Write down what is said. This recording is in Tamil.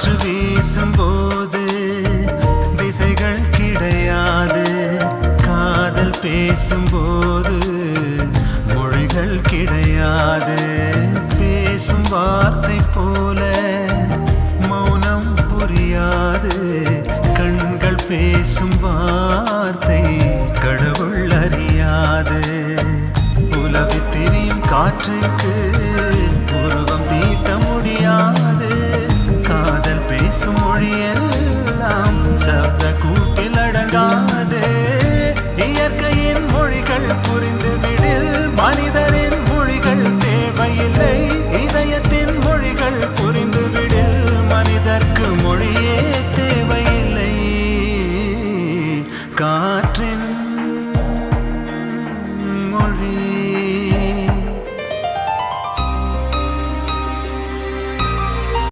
காற்று வீசும் போது திசைகள் கிடையாது. காதல் பேசும் போது மொழிகள் கிடையாது. பேசும் வார்த்தை போல மௌனம் புரியாது. கண்கள் பேசும் வார்த்தை கடவுள் அறியாது. உலவி தெரியும் காற்றுக்கு வர்ற கூட்டில் அடங்காதே. இயற்கையின் மொழிகள் புரிந்து விடில் மனிதரின் மொழிகள் தேவையில்லை. இதயத்தின் மொழிகள் புரிந்து விடில் மனிதர்க்கு மொழியே தேவையில்லை. காற்றின்